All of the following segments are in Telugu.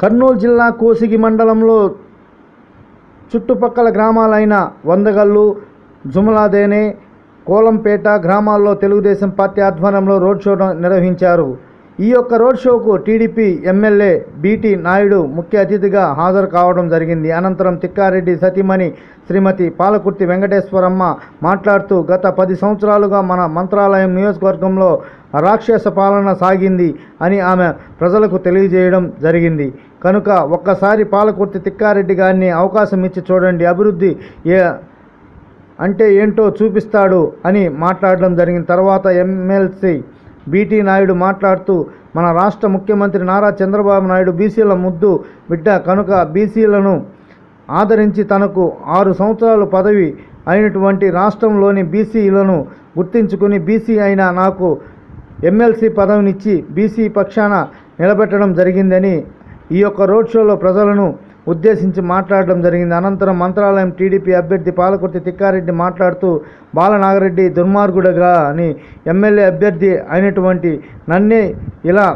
కర్నూలు జిల్లా కోసిగి మండలంలో చుట్టుపక్కల గ్రామాలైన వందగల్లు జుమలాదేనే కోలంపేట గ్రామాల్లో తెలుగుదేశం పార్టీ ఆధ్వర్యంలో రోడ్ షో నిర్వహించారు. ఈ యొక్క road షోకు TDP MLA B T Naidu అతిథిగా హాజరు కావడం జరిగింది. అనంతరం తిక్కారెడ్డి సతీమణి శ్రీమతి పాలకుర్తి వెంకటేశ్వరమ్మ మాట్లాడుతూ గత పది సంవత్సరాలుగా మన మంత్రాలయం నియోజకవర్గంలో రాక్షస పాలన సాగింది అని ఆమె ప్రజలకు తెలియజేయడం జరిగింది. కనుక ఒక్కసారి పాలకుర్తి తిక్కారెడ్డి గారిని అవకాశం ఇచ్చి చూడండి. అభివృద్ధి ఏ అంటే ఏంటో చూపిస్తాడు అని మాట్లాడడం జరిగిన తర్వాత ఎమ్మెల్సీ బీటీ నాయుడు మాట్లాడుతూ మన రాష్ట్ర ముఖ్యమంత్రి నారా చంద్రబాబు నాయుడు బీసీల ముద్దు బిడ్డ కనుక బీసీలను ఆదరించి తనకు ఆరు సంవత్సరాలు పదవి అయినటువంటి రాష్ట్రంలోని బీసీలను గుర్తించుకుని బీసీ అయిన నాకు ఎమ్మెల్సీ పదవినిచ్చి బీసీ పక్షాన నిలబెట్టడం జరిగిందని ఈ యొక్క రోడ్ షోలో ప్రజలను ఉద్దేశించి మాట్లాడడం జరిగింది. అనంతరం మంత్రాలయం టీడీపీ అభ్యర్థి పాలకుర్తి తిక్కారెడ్డి మాట్లాడుతూ బాలనాగరెడ్డి దుర్మార్గుడుగా అని ఎమ్మెల్యే అభ్యర్థి అయినటువంటి నన్నే ఇలా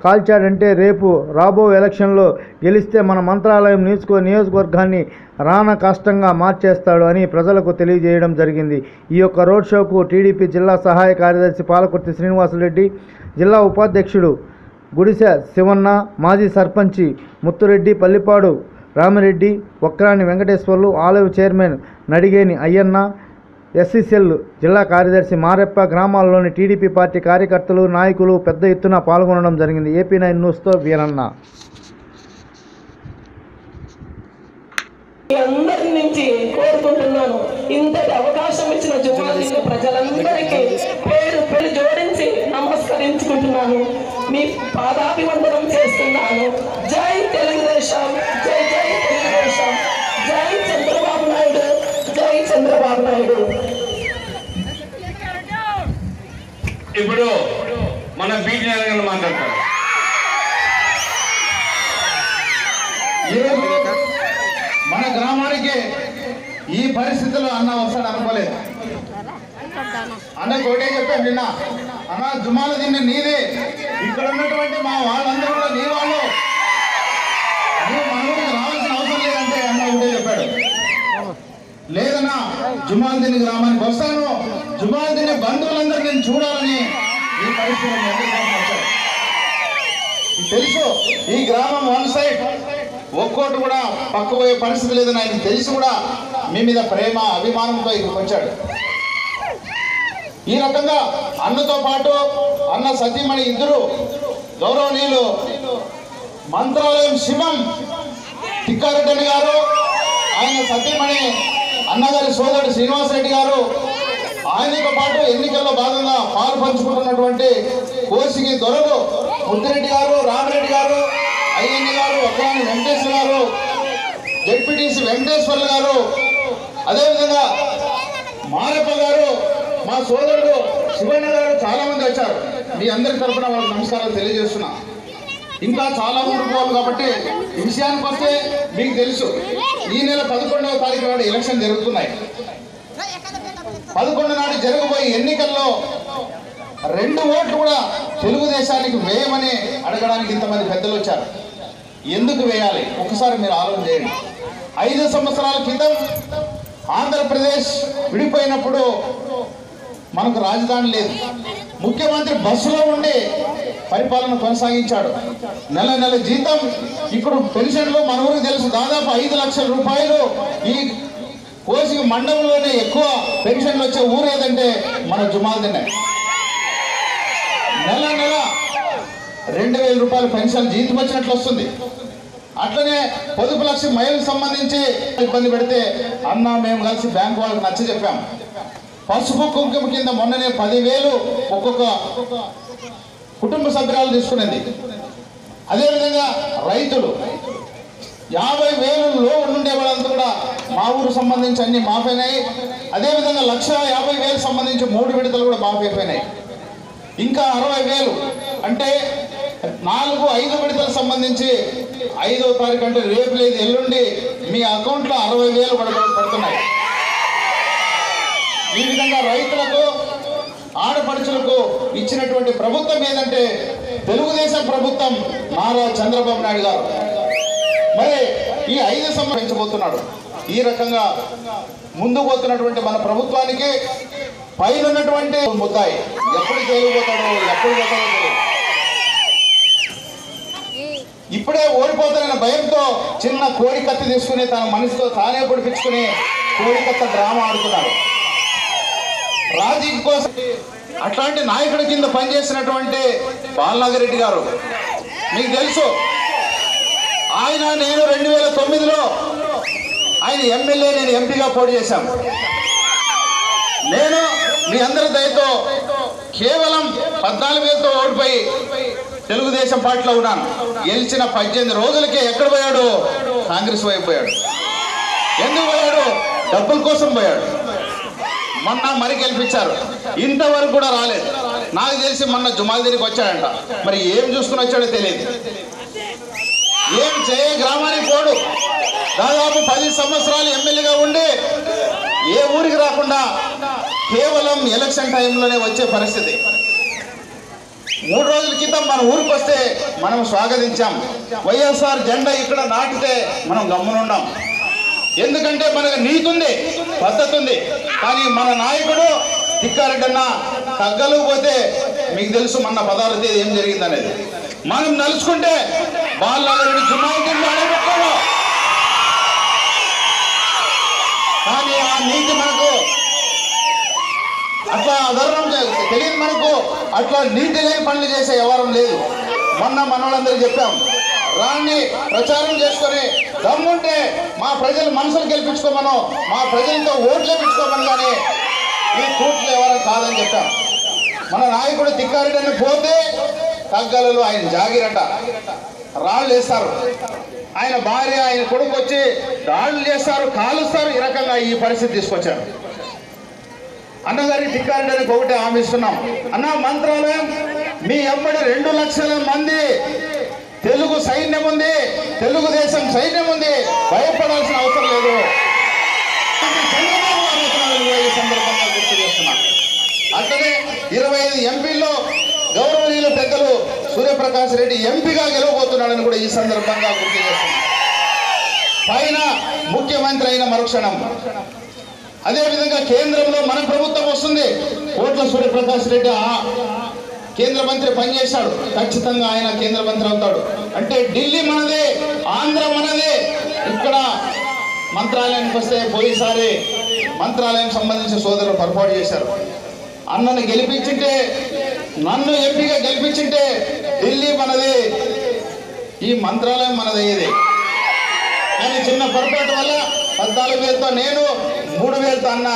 కాల్చాడంటే రేపు రాబో ఎలక్షన్లో గెలిస్తే మన మంత్రాలయం నియోజక నియోజకవర్గాన్ని రాన కష్టంగా మార్చేస్తాడు అని ప్రజలకు తెలియజేయడం జరిగింది. ఈ యొక్క రోడ్ షోకు టీడీపీ జిల్లా సహాయ కార్యదర్శి పాలకుర్తి శ్రీనివాసరెడ్డి జిల్లా ఉపాధ్యక్షుడు గుడిసె శివన్న మాజీ సర్పంచి ముత్తురెడ్డి పల్లిపాడు రామిరెడ్డి ఒక్రాని వెంకటేశ్వర్లు ఆలయ చైర్మన్ నడిగేని అయ్యన్న ఎస్సీసీఎల్ జిల్లా కార్యదర్శి మారెప్ప గ్రామాల్లోని టీడీపీ పార్టీ కార్యకర్తలు నాయకులు పెద్ద ఎత్తున పాల్గొనడం జరిగింది. ఏపీ నైన్ న్యూస్తో వీరన్న. అందరి నుంచి కోరుకుంటున్నాను. ఇంతటి అవకాశం ఇచ్చిన జుమాలి ప్రజలందరికీ పేరు పేరు జోడించి నమస్కరించుకుంటున్నాను. మీ పాదాభివందనం చేస్తున్నాను. జై తెలుగుదేశం జై జై తెలుగుదేశం. జై చంద్రబాబు నాయుడు జై చంద్రబాబు నాయుడు. ఇప్పుడు మన బీటీ మాట్లాడతాం మాట్లాడతారు ఈరోజు మన గ్రామానికి ఈ పరిస్థితిలో అన్న వస్తాడు అనుకోలేదు అన్న ఒకటే చెప్పాను నిన్న అన్నా జుమాల తిన్న నీదే ఇక్కడ ఉన్నటువంటి మా వాళ్ళందరూ కూడా నీ వాళ్ళు. నువ్వు మన రావాల్సిన అవసరం లేదంటే అన్న ఉంటే చెప్పాడు. లేదన్నా జుమాల దిని గ్రామానికి వస్తాను. జుమాల దిని బంధువులందరూ నేను చూడాలని ఈ పరిస్థితిలో తెలుసు ఈ గ్రామం వన్ సైడ్ ఒక్కోటి కూడా పక్క పోయే పరిస్థితి లేదని ఆయనకి తెలిసి కూడా. మీ మీద ప్రేమ అభిమానంతో ఇక్కడికి వచ్చాడు. ఈ రకంగా అన్నతో పాటు అన్న సతీమణి ఇద్దరు గౌరవనీయులు మంత్రాలయం శివం తిక్కారెడ్డి గారు ఆయన సతీమణి అన్నగారి సోదరుడు శ్రీనివాసరెడ్డి గారు. ఆయనతో పాటు ఎన్నికల్లో భాగంగా పాలు పంచుకుంటున్నటువంటి కోసిగి దొరలు ముద్దిరెడ్డి గారు రామిరెడ్డి గారు అయ్యన్న గారు ఒకరాని వెంకటేశ్వర గారు జెడ్పీటీసీ వెంకటేశ్వర్లు గారు. అదేవిధంగా మారప్ప గారు మా సోదరుడు శివన్న గారు చాలా మంది వచ్చారు. మీ అందరి తరఫున వాళ్ళకి నమస్కారాలు తెలియజేస్తున్నా. ఇంకా చాలా ఉండిపోవాలి కాబట్టి విషయానికి వస్తే మీకు తెలుసు ఈ నెల పదకొండవ తారీఖు నాడు ఎలక్షన్ జరుగుతున్నాయి. పదకొండు నాడు జరగబోయే ఎన్నికల్లో రెండు ఓట్లు కూడా తెలుగుదేశానికి వేయమని అడగడానికి ఇంతమంది పెద్దలు వచ్చారు. ఎందుకు వేయాలి? ఒకసారి మీరు ఆలోచన చేయండి. ఐదు సంవత్సరాల క్రితం ఆంధ్రప్రదేశ్ విడిపోయినప్పుడు మనకు రాజధాని లేదు. ముఖ్యమంత్రి బస్సులో ఉండి పరిపాలన కొనసాగించాడు. నెల నెల జీతం ఇప్పుడు పెన్షన్లు మన ఊరికి తెలుసు. దాదాపు ఐదు లక్షల రూపాయలు ఈ కోసి మండలంలోనే ఎక్కువ పెన్షన్లు వచ్చే ఊరు ఏదంటే మన జుమాల్దినే. నెల నెల రెండు వేల రూపాయల పెన్షన్ జీతం వచ్చినట్లు వస్తుంది. అట్లనే పొదుపు లక్ష మహిళలకు సంబంధించి ఇబ్బంది పెడితే అన్న మేము కలిసి బ్యాంకు వాళ్ళకి నచ్చ చెప్పాం. పసుపు కుంకుమ కింద మొన్ననే పదివేలు ఒక్కొక్క కుటుంబ సభ్యురాలు తీసుకునేది. అదేవిధంగా రైతులు యాభై వేలలో ఉండే వాళ్ళంతా కూడా మా ఊరు సంబంధించి అన్ని మాఫైనాయి. అదేవిధంగా లక్ష యాభై వేలు సంబంధించి మూడు విడతలు కూడా మాఫీ అయిపోయినాయి. ఇంకా అరవై వేలు అంటే నాలుగు ఐదు విడతలకు సంబంధించి ఐదో తారీఖు అంటే రేపు లేదు ఎల్లుండి మీ అకౌంట్లో అరవై వేలు పడుతున్నాయి. ఈ విధంగా రైతులకు ఆడపడుచులకు ఇచ్చినటువంటి ప్రభుత్వం ఏదంటే తెలుగుదేశం ప్రభుత్వం నారా చంద్రబాబు నాయుడు గారు. మరి ఈ ఐదు సంవత్సరం పెంచబోతున్నాడు. ఈ రకంగా ముందు పోతున్నటువంటి మన ప్రభుత్వానికి పైన ఉన్నటువంటి ముద్దాయి. ఎప్పుడు చేయబోతాడో ఎప్పుడు పోతాడో ఇప్పుడే ఓడిపోతానన్న భయంతో చిన్న కోడి కత్తి తీసుకుని తన మనసుతో తానే పొడిపించుకుని కోడి కత్త డ్రామా ఆడుతున్నాడు. రాజీ కోసం అట్లాంటి నాయకుడి కింద పనిచేసినటువంటి బాలనాగరెడ్డి గారు మీకు తెలుసు ఆయన నేను రెండు వేల తొమ్మిదిలో ఆయన ఎమ్మెల్యే నేను ఎంపీగా పోటీ చేశాం. నేను మీ అందరి దయతో కేవలం పద్నాలుగు వేలతో ఓడిపోయి తెలుగుదేశం పార్టీలో ఉన్నాను. గెలిచిన పద్దెనిమిది రోజులకే ఎక్కడ పోయాడు? కాంగ్రెస్ వైపు పోయాడు. ఎందుకు పోయాడు? డబ్బుల కోసం పోయాడు. మొన్న మరి గెలిపించారు. ఇంతవరకు కూడా రాలేదు. నాకు తెలిసి మొన్న జుమాల దగ్గరికి వచ్చాడంట. మరి ఏం చూసుకుని వచ్చాడో తెలియదు. ఏం చేయ గ్రామానికి పోడు. దాదాపు పది సంవత్సరాలు ఎమ్మెల్యేగా ఉండి ఏ ఊరికి రాకుండా కేవలం ఎలక్షన్ టైంలోనే వచ్చే పరిస్థితి. మూడు రోజుల క్రితం మన ఊరికి వస్తే మనం స్వాగతించాం. వైఎస్ఆర్ జెండా ఇక్కడ నాటితే మనం గమ్మునున్నాం ఎందుకంటే మనకు నీతి ఉంది పద్ధతి ఉంది కానీ మన నాయకుడు తిక్కారెడ్డన్న తగ్గలేకపోతే మీకు తెలుసు మన పదహారు తేదీ ఏం జరిగిందనేది. మనం నలుచుకుంటే బాలనాగరెడ్డి జుమ్మాకి అడగొట్టాడు కానీ ఆ నీతి మనకు అట్లా అధర్మం తెలియదు మనకు. అట్లా నీతి లేని పనులు చేసే వ్యవహారం లేదు. మొన్న మన వాళ్ళందరికీ చెప్పాం. రాండి ప్రచారం చేసుకొని దమ్ముంటే మా ప్రజలు మనసులు గెలిపించుకోమను మా ప్రజలతో ఓట్లు వేపించుకోమని కానీ ఈ కూట్లు ఎవరైనా కాదని చెప్పాం. మన నాయకుడు తిక్కారెడ్డి పోతే తగ్గలలో ఆయన జాగిరట. రాళ్ళు వేస్తారు. ఆయన భార్య ఆయన కొడుకు వచ్చి రాళ్ళు చేస్తారు కాలుస్తారు ఈ రకంగా ఈ పరిస్థితి తీసుకొచ్చారు. అన్నగారికి టిక్కారెడ్డికి ఒకటే హామీ ఇస్తున్నాం. అన్న మంత్రాలయం మీ అమ్మడి రెండు లక్షల మంది తెలుగు సైన్యం ఉంది తెలుగుదేశం సైన్యం ఉంది. భయపడాల్సిన అవసరం లేదు. చంద్రబాబు గారు ఈ సందర్భంగా గుర్తు చేస్తున్నా అట్లనే ఇరవై ఐదు ఎంపీల్లో గౌరవనీయులు పెద్దలు సూర్యప్రకాష్ రెడ్డి ఎంపీగా గెలవబోతున్నాడని కూడా ఈ సందర్భంగా గుర్తు చేస్తున్నా. పైన ముఖ్యమంత్రి అయిన మరుక్షణం. అదేవిధంగా కేంద్రంలో మన ప్రభుత్వం వస్తుంది. కోట్ల సూర్యప్రకాష్ రెడ్డి కేంద్ర మంత్రి పనిచేశాడు ఖచ్చితంగా ఆయన కేంద్ర మంత్రి అవుతాడు. అంటే ఢిల్లీ మనదే ఆంధ్ర మనదే. ఇక్కడ మంత్రాలయానికి వస్తే పోయిసారి మంత్రాలయం సంబంధించిన సోదరులు పొరపాటు చేశారు. అన్నను గెలిపించింటే నన్ను ఎంపీగా గెలిపించింటే ఢిల్లీ మనది. ఈ మంత్రాలయం మనదయ్యేది. కానీ చిన్న పొరపాటు వల్ల పద్నాలుగు వేలతో నేను మూడు వేలతో అన్న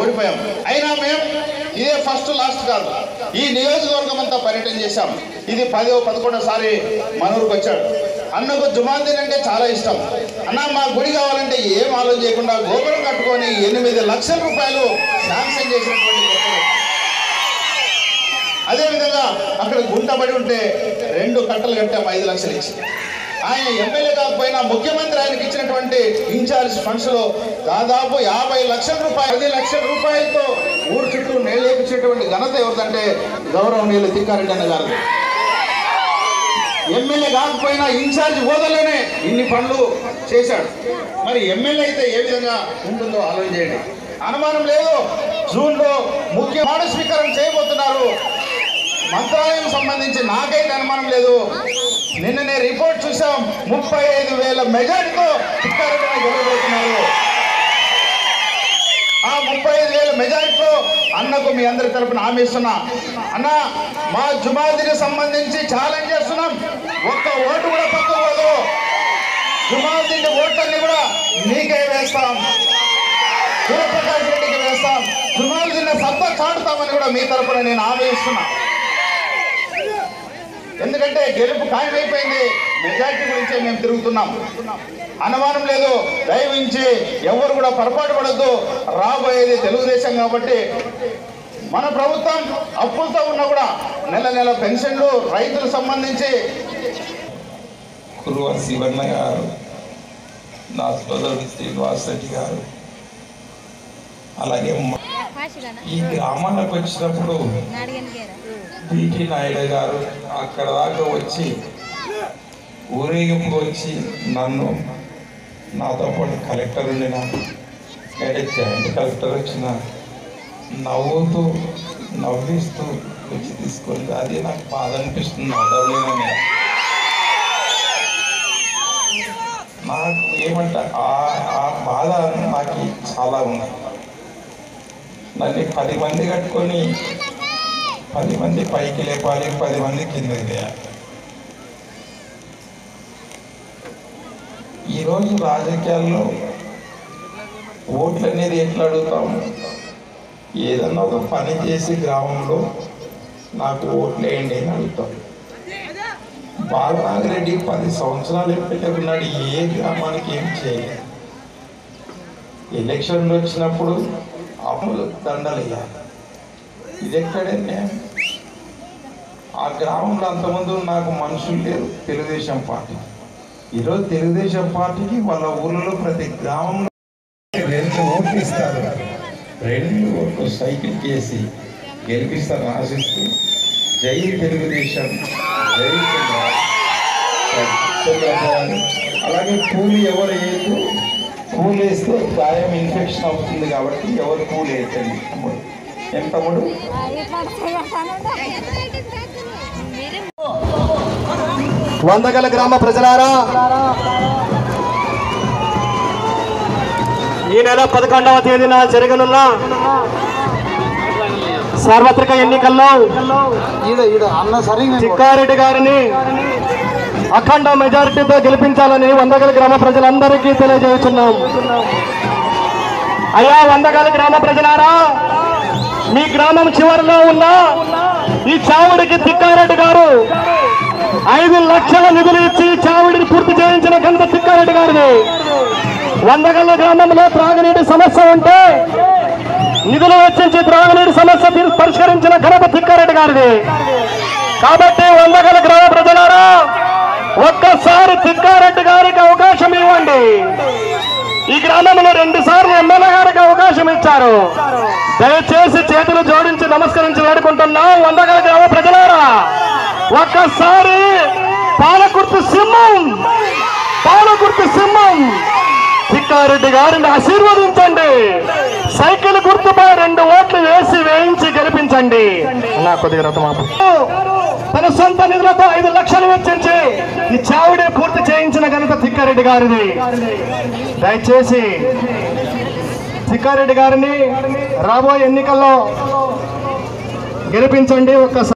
ఓడిపోయాం. అయినా మేము ఇదే ఫస్ట్ లాస్ట్ కాదు. ఈ నియోజకవర్గం అంతా పర్యటన చేశాం. ఇది పదో పదకొండోసారి మన ఊరికి వచ్చాడు. అన్నకు జుమాద్దీన్ అంటే చాలా ఇష్టం. అన్న మా గుడి కావాలంటే ఏం ఆలోచన చేయకుండా గోపురం కట్టుకొని ఎనిమిది లక్షల రూపాయలు శాంక్షన్ చేసినటువంటి అదేవిధంగా అక్కడ గుంటబడి ఉంటే రెండు కట్టలు కట్టాము ఐదు లక్షలు ఇచ్చి. ఆయన ఎమ్మెల్యే కాకపోయినా ముఖ్యమంత్రి ఆయనకి ఇచ్చినటువంటి ఇన్ఛార్జ్ ఫండ్స్లో దాదాపు యాభై లక్షల రూపాయలు పది లక్షల రూపాయలతో ఊరు చుట్టూ నేలేపించేటువంటి ఘనత ఎవరిదంటే గౌరవనీయులు తిక్కారెడ్డి అన్న గారు ఎమ్మెల్యే కాకపోయినా ఇన్ఛార్జ్ హోదాలోనే ఇన్ని పనులు చేశాడు. మరి ఎమ్మెల్యే అయితే ఏ విధంగా ఉంటుందో ఆలోచన చేయండి. అనుమానం లేదు. జూన్లో ముఖ్య మాట స్వీకారం చేయబోతున్నారు. మంత్రాలయం సంబంధించి నాకైతే అనుమానం లేదు. నిన్ననే రిపోర్ట్ చూసాం. ముప్పై ఐదు వేల మెజార్టీతో గెలవబోతున్నారు. ఆ ముప్పై ఐదు వేల మెజారిటీలో అన్నకు మీ అందరి తరపున హామీ ఇస్తున్నా అన్న మా జుమాదికి సంబంధించి ఛాలెంజ్ చేస్తున్నాం. ఒక్క ఓటు కూడా పక్కకు పోదు. జుమాదిని ఓట్లన్నీ కూడా నీకే వేస్తాం. సూర్యప్రకాష్ రెడ్డికి వేస్తాం. జుమాదిని సత్తా చాటుతామని కూడా మీ తరపున నేను హామీ ఇస్తున్నా ఎందుకంటే గెలుపు ఖాయమైపోయింది. మెజార్టీ గురించే మేము తిరుగుతున్నాం. అనుమానం లేదు. దయవించి ఎవరు కూడా పొరపాటు పడద్దు. రాబోయేది తెలుగుదేశం కాబట్టి మన ప్రభుత్వం అప్పులతో ఉన్నా కూడా నెల నెల పెన్షన్లు రైతులకు సంబంధించి కురువ శివన్న గారు నా సోదరుడు శ్రీనివాస్ రెడ్డి గారు అలాగే ఈ గ్రామాలకు వచ్చినప్పుడు పిటి నాయుడు గారు అక్కడ దాకా వచ్చి ఊరేగింపు వచ్చి నన్ను నాతో పాటు కలెక్టర్ ఉండిన అంటే జాయింట్ కలెక్టర్ వచ్చిన నవ్వుతూ నవ్విస్తూ వచ్చి తీసుకొని అది నాకు బాధ అనిపిస్తుంది నాకు ఏమంట ఆ ఆ బాధ నాకు చాలా ఉంది. మళ్ళీ పది మంది కట్టుకొని పది మంది పైకి లేపాలి పది మంది కిందకి లేయాలి. ఈరోజు రాజకీయాల్లో ఓట్లు అనేది ఎట్లా అడుగుతాము ఏదన్నా ఒక పని చేసి గ్రామంలో నాకు ఓట్లు వేయండి అని అడుగుతాం. బాలనాగిరెడ్డి పది సంవత్సరాలు ఎప్పుడున్నాడు ఏ గ్రామానికి ఏం చేయలేదు. ఎలక్షన్లు వచ్చినప్పుడు అమలు దండలు ఇది ఎక్కడే ఆ గ్రామంలో అంతమంది నాకు మనుషులు లేరు తెలుగుదేశం పార్టీ. ఈరోజు తెలుగుదేశం పార్టీకి వాళ్ళ ఊళ్ళో ప్రతి గ్రామంలో రెండు ఓట్లు ఇస్తారు. రెండు ఓట్లు సైకిల్ చేసి గెలిపిస్తారని ఆశిస్తూ జై తెలుగుదేశం జై చంద్రబాబు. అలాగే కూలి ఎవరు వేయదు పూలు వేస్తే గాయం ఇన్ఫెక్షన్ అవుతుంది కాబట్టి ఎవరు పూలు వేయకండి తమ్ముడు. ఏం తమ్ముడు? వందగల గ్రామ ప్రజలారా ఈ నెల పదకొండవ తేదీన జరగనున్న సార్వత్రిక ఎన్నికల్లో చిక్కారెడ్డి గారిని అఖండ మెజారిటీతో గెలిపించాలని వందగల గ్రామ ప్రజలందరికీ తెలియజేస్తున్నాం. అయ్యా వందగల గ్రామ ప్రజలారా మీ గ్రామం చివరిలో ఉన్న ఈ చావుడికి తిక్కారెడ్డి గారు ఐదు లక్షల నిధులు ఇచ్చి చావుడిని పూర్తి చేయించిన ఘనత తిక్కారెడ్డి గారిది వందగల్ల గ్రామంలో త్రాగునీటి సమస్య ఉంటే నిధులు వెచ్చించి త్రాగునీటి సమస్య పరిష్కరించిన ఘనత తిక్కారెడ్డి గారిది. కాబట్టి వందగల గ్రామ ప్రజలారా ఒక్కసారి తిక్కారెడ్డి గారికి అవకాశం ఇవ్వండి. ఈ గ్రామంలో రెండు సార్లు ఎమ్మెల్యే గారికి అవకాశం ఇచ్చారు. దయచేసి చేతులు జోడించి నమస్కరించి వేడుకుంటున్నాం వందగల గ్రామ ప్రజలారా. ఒక్కసారి పాలకుర్తి సింహం పాలకుర్తి సింహం తిక్కారెడ్డి గారిని ఆశీర్వదించండి. సైకిల్ గుర్తుపై రెండు ఓట్లు వేసి వేయించి గెలిపించండి. నా కొద్దిగా రథమాపు తన సొంత నిధులతో ఐదు లక్షలు వెచ్చించి ఈ చావుడే పూర్తి చేయించిన ఘనత తిక్కారెడ్డి గారిది. దయచేసి తిక్కారెడ్డి గారిని రాబోయే ఎన్నికల్లో గెలిపించండి. ఒక్కసారి